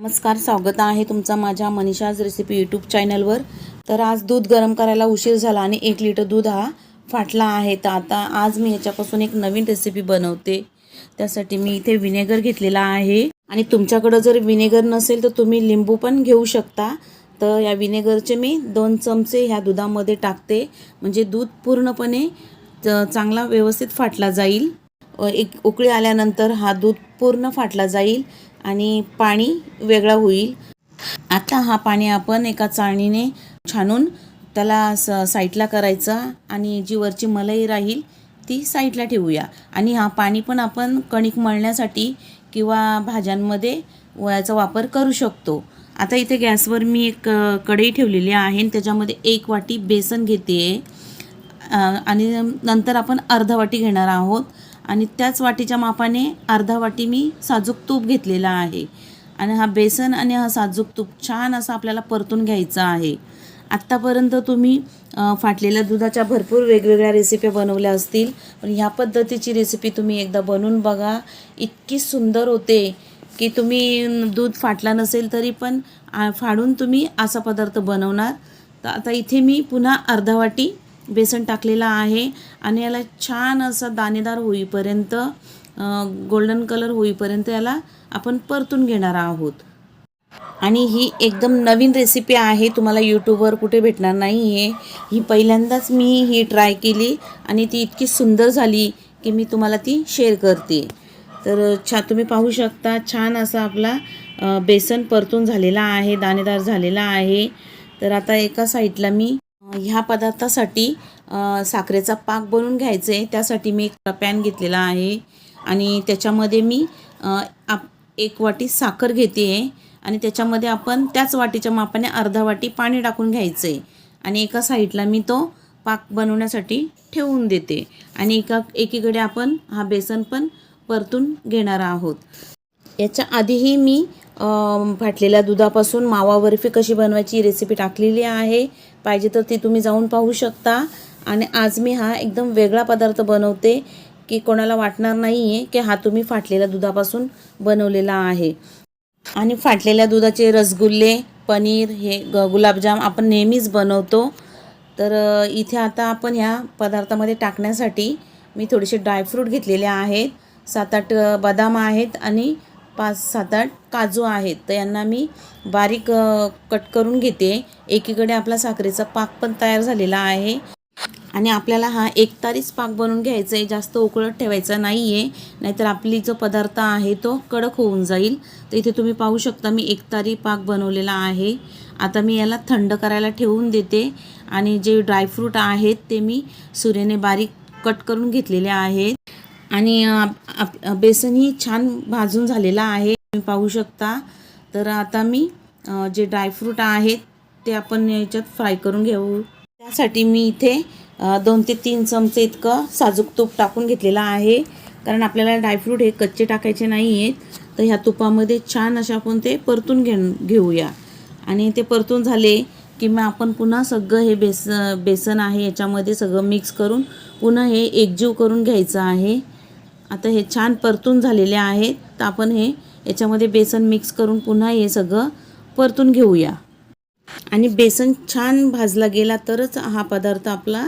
नमस्कार स्वागत आहे तुमचा माझ्या मनीषाज रेसिपी यूट्यूब चॅनलवर तर आज दूध गरम करायला उशीर झाला आणि एक लिटर दूध हा फाटला आहे. तर आता आज मी याच्यापासून एक नवीन रेसिपी बनवते. त्यासाठी मी इथे विनेगर घेतलेला आहे. आणि तुमच्याकडं जर विनेगर नसेल तर तुम्ही लिंबू पण घेऊ शकता. तर या विनेगरचे मी दोन चमचे ह्या दुधामध्ये टाकते. म्हणजे दूध पूर्णपणे च- चांगला व्यवस्थित फाटला जाईल. एक उकळी आल्यानंतर हा दूध पूर्ण फाटला जाईल आणि पाणी वेगळा होईल. आता हा पाणी आपण एका चाळणीने छानून त्याला स साईडला करायचा आणि जी वरची मलाई राहील ती साईडला ठेवूया. आणि हा पाणी पण आपण कणिक मळण्यासाठी किंवा भाज्यांमध्ये वयाचा वापर करू शकतो. आता इथे गॅसवर मी एक कढई ठेवलेली आहे आणि त्याच्यामध्ये एक वाटी बेसन घेते आणि नंतर आपण अर्धा वाटी घेणार आहोत. आणि त्याच वाटीच्या मापाने अर्धा वाटी मी साजूक तूप घेतलेला आहे. आणि हा बेसन आणि हा साजूक तूप छान असा आपल्याला परतून घ्यायचा आहे. आत्तापर्यंत तुम्ही फाटलेल्या दुधाच्या भरपूर वेगवेगळ्या रेसिप्या बनवल्या असतील. पण ह्या पद्धतीची रेसिपी तुम्ही एकदा बनवून बघा. इतकी सुंदर होते की तुम्ही दूध फाटला नसेल तरी पण आ, फाडून तुम्ही असा पदार्थ बनवणार. तर आता इथे मी पुन्हा अर्धा वाटी बेसन टाकलेला आहे आणि याला छान असा दाणेदार होईपर्यंत गोल्डन कलर होईपर्यंत याला आपण परतून घेणार आहोत. आणि ही एकदम नवीन रेसिपी आहे तुम्हाला यूट्यूबवर कुठे भेटणार नाही आहे ही पहिल्यांदाच मी ही ट्राय केली आणि ती इतकी सुंदर झाली की मी तुम्हाला ती शेअर करते. तर छा तुम्ही पाहू शकता छान असा आपला बेसन परतून झालेला आहे दाणेदार झालेला आहे. तर आता एका साईडला मी ह्या पदार्थासाठी साखरेचा पाक बनवून घ्यायचं. आहे त्यासाठी मी एक पॅन घेतलेला आहे. आणि त्याच्यामध्ये मी आप एक वाटी साखर घेते. आहे आणि त्याच्यामध्ये आपण त्याच वाटीच्या मापाने अर्धा वाटी पाणी टाकून घ्यायचं. आहे आणि एका साईडला मी तो पाक बनवण्यासाठी ठेवून देते. आणि एका एकीकडे आपण हा बेसन पण परतून घेणार आहोत. याच्या आधीही मी फाटलेल्या दुधापासून मावा बर्फी कशी बनवायची रेसिपी टाकलेली आहे. पाहिजे तर ती तुम्ही जाऊन पाहू शकता. आणि आज मी हा एकदम वेगळा पदार्थ बनवते की कोणाला वाटणार नाही आहे की हा तुम्ही फाटलेल्या दुधापासून बनवलेला आहे. आणि फाटलेल्या दुधाचे रसगुल्ले पनीर हे ग गुलाबजाम आपण नेहमीच बनवतो. तर इथे आता आपण ह्या पदार्थामध्ये टाकण्यासाठी मी थोडेसे ड्रायफ्रूट घेतलेले आहेत. सात आठ बदाम आहेत आणि पाच सात आठ काजू आहेत. तर यांना मी बारीक कट करून घेते. एकीकडे आपला साखरेचा पाक पण तयार झालेला आहे. आणि आपल्याला हा एक तारीच पाक बनवून घ्यायचा आहे जास्त उकळत ठेवायचा नाही आहे नाहीतर आपली जो पदार्थ आहे तो कडक होऊन जाईल. तर इथे तुम्ही पाहू शकता मी एक तारी पाक बनवलेला आहे. आता मी याला थंड करायला ठेवून देते. आणि जे ड्रायफ्रूट आहेत ते मी सुरेने बारीक कट करून घेतलेले आहेत. आणि अ, आप- बेसनही छान भाजून झालेला आहे. तुम्ही पाहू शकता. तर आता मी जे ड्रायफ्रूट आहेत ते आपण याच्यात फ्राय करून घेऊ. त्यासाठी मी इथे दोन ते तीन चमचे इतकं साजूक तूप टाकून घेतलेलं आहे. कारण आपल्याला ड्रायफ्रूट हे कच्चे टाकायचे नाही आहेत तर ह्या तुपामध्ये छान अशा आपण ते परतून घे घेऊया. आणि ते परतून झाले की मग आपण पुन्हा सगळं हे बेस बेसन आहे याच्यामध्ये सगळं मिक्स करून पुन्हा हे एकजीव करून घ्यायचं आहे. आता हे छान परतून झालेले आहेत. तर आपण हे याच्यामध्ये बेसन मिक्स करून पुन्हा हे सगळं परतून घेऊया. आणि बेसन छान भाजला गेला तरच हा पदार्थ आपला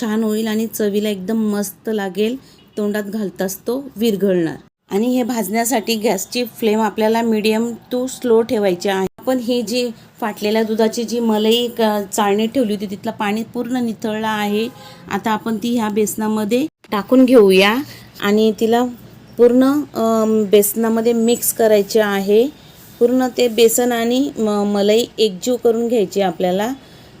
छान होईल आणि चवीला एकदम मस्त लागेल. तोंडात घालताच तो विरघळणार. आणि हे भाजण्यासाठी गॅसची फ्लेम आपल्याला मीडियम टू स्लो ठेवायची आहे. आपण ही जी फाटलेल्या दुधाची जी मलई क- चाळणीत ठेवली होती तिथलं पाणी पूर्ण निथळलं आहे. आता आपण ती ह्या बेसनामध्ये टाकून घेऊया आणि तिला पूर्ण बेसनामध्ये मिक्स करायचे आहे. पूर्ण ते बेसन आणि म मलई एकजीव करून घ्यायची आपल्याला.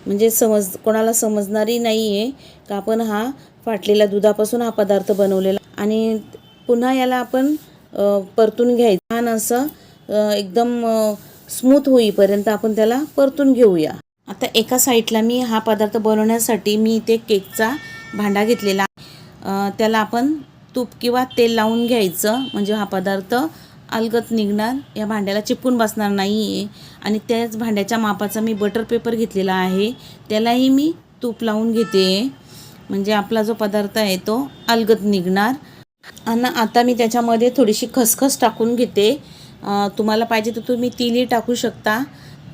म्हणजे समज कोणाला समजणारी नाही आहे का आपण हा फाटलेल्या दुधापासून हा पदार्थ बनवलेला. आणि पुन्हा याला आपण परतून घ्यायचं. छान असं एकदम स्मूथ होईपर्यंत आपण त्याला परतून घेऊया. आता एका साईडला मी हा पदार्थ बनवण्यासाठी मी इथे केकचा भांडा घेतलेला आहे. त्याला आपण तूप किंवा तेल लावून घ्यायचं. म्हणजे हा पदार्थ अलगत निघणार. या भांड्याला चिपकून बसणार नाही आहे आणि त्याच भांड्याच्या मापाचा मी बटर पेपर घेतलेला आहे. त्यालाही मी तूप लावून घेते. म्हणजे आपला जो पदार्थ आहे तो अलगत निघणार. आणि आता मी त्याच्यामध्ये थोडीशी खसखस टाकून घेते. तुम्हाला पाहिजे तर तुम्ही तिलही टाकू शकता.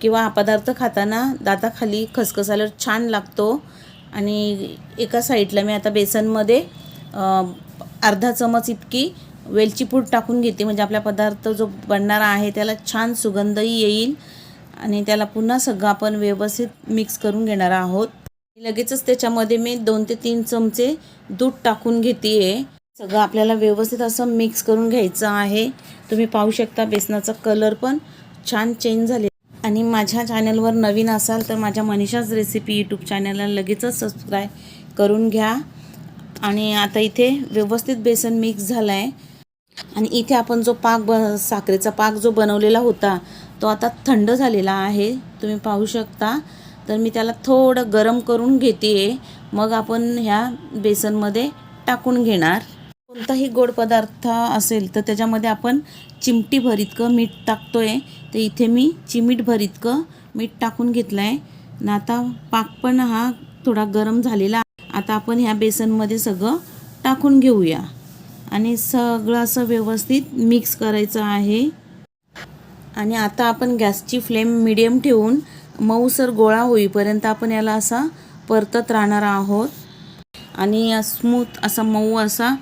किंवा हा पदार्थ खाताना दाताखाली खसखसायला छान लागतो. आणि एका साईडला मी आता बेसनमध्ये अर्धा चमच इतकी वेलची पूड टाकून घेते. म्हणजे आपला पदार्थ जो बनणारा आहे त्याला छान सुगंधही येईल. आणि त्याला पुन्हा सगळं आपण व्यवस्थित मिक्स करून घेणार आहोत. लगेचच त्याच्यामध्ये मी दोन ते तीन चमचे दूध टाकून घेते आहे सगळं आपल्याला व्यवस्थित असं मिक्स करून घ्यायचं आहे. तुम्ही पाहू शकता बेसनाचा कलर पण छान चेंज झाले. आणि माझ्या चॅनलवर नवीन असाल तर माझ्या मनीषाच रेसिपी यूट्यूब चॅनलला लगेचच सबस्क्राईब करून घ्या. आणि आता इथे व्यवस्थित बेसन मिक्स झालं आहे आणि इथे आपण जो पाक ब साखरेचा पाक जो बनवलेला होता तो आता थंड झालेला आहे. तुम्ही पाहू शकता. तर मी त्याला थोडं गरम करून घेते मग आपण ह्या बेसनमध्ये टाकून घेणार. कोणताही गोड पदार्थ असेल तर त्याच्यामध्ये आपण चिमटी इतकं मीठ टाकतो आहे तर इथे मी चिमीटभर इतकं मीठ टाकून घेतलं आहे ना आता पाक पण हा थोडा गरम झालेला आता आपण ह्या बेसनमध्ये सगळं टाकून घेऊया. आणि सगळं असं व्यवस्थित मिक्स करायचं आहे. आणि आता आपण गॅसची फ्लेम मिडियम ठेवून मऊसर गोळा होईपर्यंत आपण याला असा परतत राहणार आहोत. आणि स्मूथ असा मऊ असा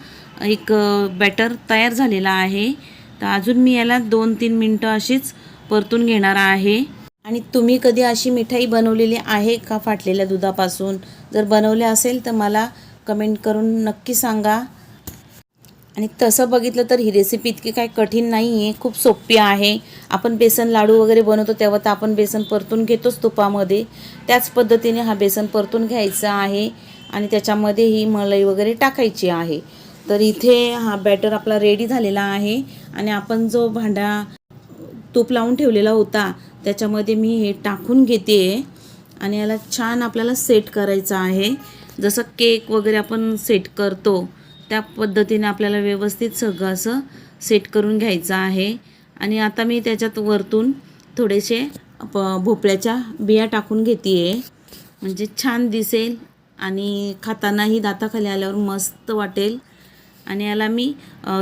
एक बॅटर तयार झालेला आहे. तर अजून मी याला दोन तीन मिनटं अशीच परतून घेणार आहे. आणि तुम्ही कधी अशी मिठाई बनवलेली आहे का फाटलेल्या दुधापासून? जर बनवले असेल तर मला कमेंट करून नक्की सांगा. आणि तसं बघितलं तर ही रेसिपी इतकी काय कठीण नाही आहे खूप सोपी आहे. आपण बेसन लाडू वगैरे बनवतो तेव्हा तर आपण बेसन परतून घेतोच तुपामध्ये. त्याच पद्धतीने हा बेसन परतून घ्यायचा आहे. आणि त्याच्यामध्ये ही मलाई वगैरे टाकायची आहे. तर इथे हा बॅटर आपला रेडी झालेला आहे. आणि आपण जो भांडा तूप लावून ठेवलेला होता त्याच्यामध्ये मी हे टाकून घेते. आणि याला छान आपल्याला सेट करायचं आहे. जसं केक वगैरे आपण सेट करतो त्या पद्धतीने आपल्याला व्यवस्थित सगळं असं सेट करून घ्यायचं आहे. आणि आता मी त्याच्यात वरतून थोडेसे प भोपळ्याच्या बिया टाकून घेते आहे म्हणजे छान दिसेल आणि खातानाही दाताखाली आल्यावर मस्त वाटेल. आणि याला मी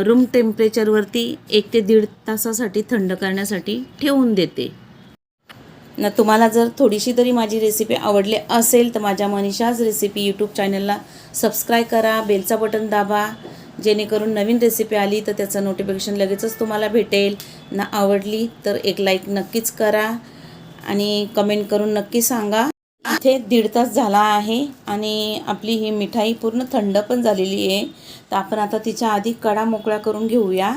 रूम टेम्परेचरवरती एक ते दीड तासासाठी थंड करण्यासाठी ठेवून देते. न तुम्हाला जर थोडीशी तरी माझी रेसिपी आवडली असेल तर माझ्या मनीषाज रेसिपी यूट्यूब चॅनलला सबस्क्राईब करा बेलचा बटन दाबा जेणेकरून नवीन रेसिपी आली तर त्याचं नोटिफिकेशन लगेचच तुम्हाला भेटेल. ना आवडली तर एक लाईक नक्कीच करा आणि कमेंट करून नक्की सांगा. इथे दीड तास झाला आहे आणि आपली ही मिठाई पूर्ण थंड पण झालेली आहे. तर आपण आता तिच्या आधी कडा मोकळा करून घेऊया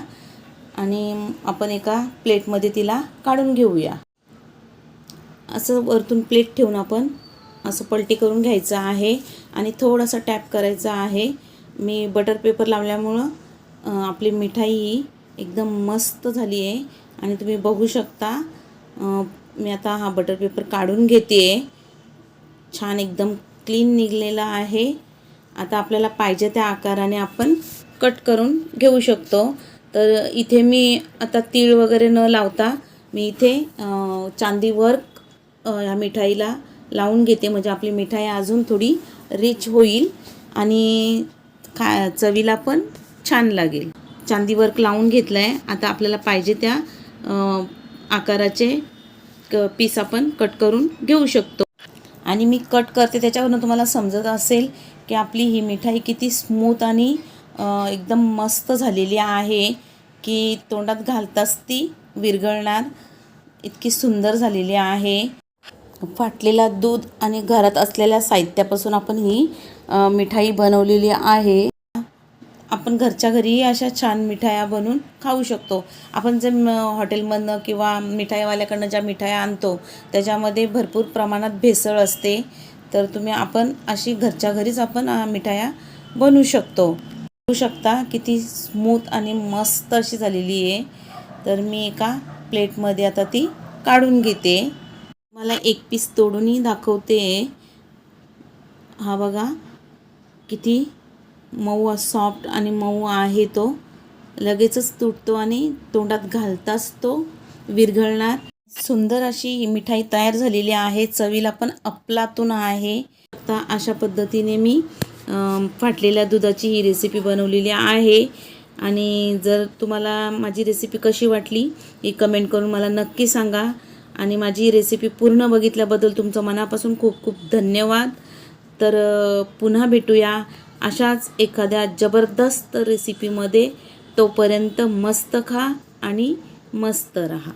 आणि आपण एका प्लेटमध्ये तिला काढून घेऊया. असं वरतून प्लेट ठेवून आपण असं पलटी करून घ्यायचं आहे आणि थोडंसं टॅप करायचं आहे. मी बटर पेपर लावल्यामुळं आपली मिठाई ही एकदम मस्त झाली आहे. आणि तुम्ही बघू शकता मी आता हा बटर पेपर काढून घेते आहे छान एकदम क्लीन निघलेला आहे. आता आपल्याला पाहिजे त्या आकाराने आपण कट करून घेऊ शकतो. तर इथे मी आता तीळ वगैरे न लावता मी इथे चांदी वर्क ह्या मिठाईला लावून घेते. म्हणजे आपली मिठाई अजून थोडी रिच होईल आणि खा चवीला पण छान लागेल. चांदी वर्क लावून घेतलं आहे आता आपल्याला पाहिजे त्या आकाराचे क पीस आपण कट करून घेऊ शकतो. आणि मी कट करते. त्याच्यावरून तुम्हाला समजत असेल की आपली ही मिठाई किती स्मूथ आणि एकदम मस्त झालेली आहे की तोंडात घालताच ती विरघळणार. इतकी सुंदर झालेली आहे. फाटलेला दूध आणि घरात असलेल्या साहित्यापासून आपण ही मिठाई बनवलेली आहे. आपण घरच्या घरीही अशा छान मिठाया बनवून खाऊ शकतो. आपण जे हॉटेलमधनं किंवा मिठाईवाल्याकडनं ज्या मिठाया आणतो त्याच्यामध्ये भरपूर प्रमाणात भेसळ असते. तर तुम्ही आपण अशी घरच्या घरीच आपण मिठाया बनवू शकतो. बघू शकता किती स्मूथ आणि मस्त अशी झालेली आहे. तर मी एका प्लेटमध्ये आता ती काढून घेते. मला एक पीस तोडूनही दाखवते. हा बघा किती मऊ सॉफ्ट आणि मऊ आहे तो. लगेचच तुटतो आणि तोंडात घालताच तो विरघळणार. सुंदर अशी ही मिठाई तयार झालेली आहे. चवीला पण अप्लातून आहे. आता अशा पद्धतीने मी फाटलेल्या दुधाची ही रेसिपी बनवलेली आहे. आणि जर तुम्हाला माझी रेसिपी कशी वाटली ही कमेंट करून मला नक्की सांगा. आणि माझी रेसिपी पूर्ण बघितल्याबद्दल तुमचं मनापासून खूप खूप धन्यवाद. तर पुन्हा भेटूया. अशाच एखाद्या जबरदस्त रेसिपीमध्ये तोपर्यंत मस्त खा आणि मस्त रहा.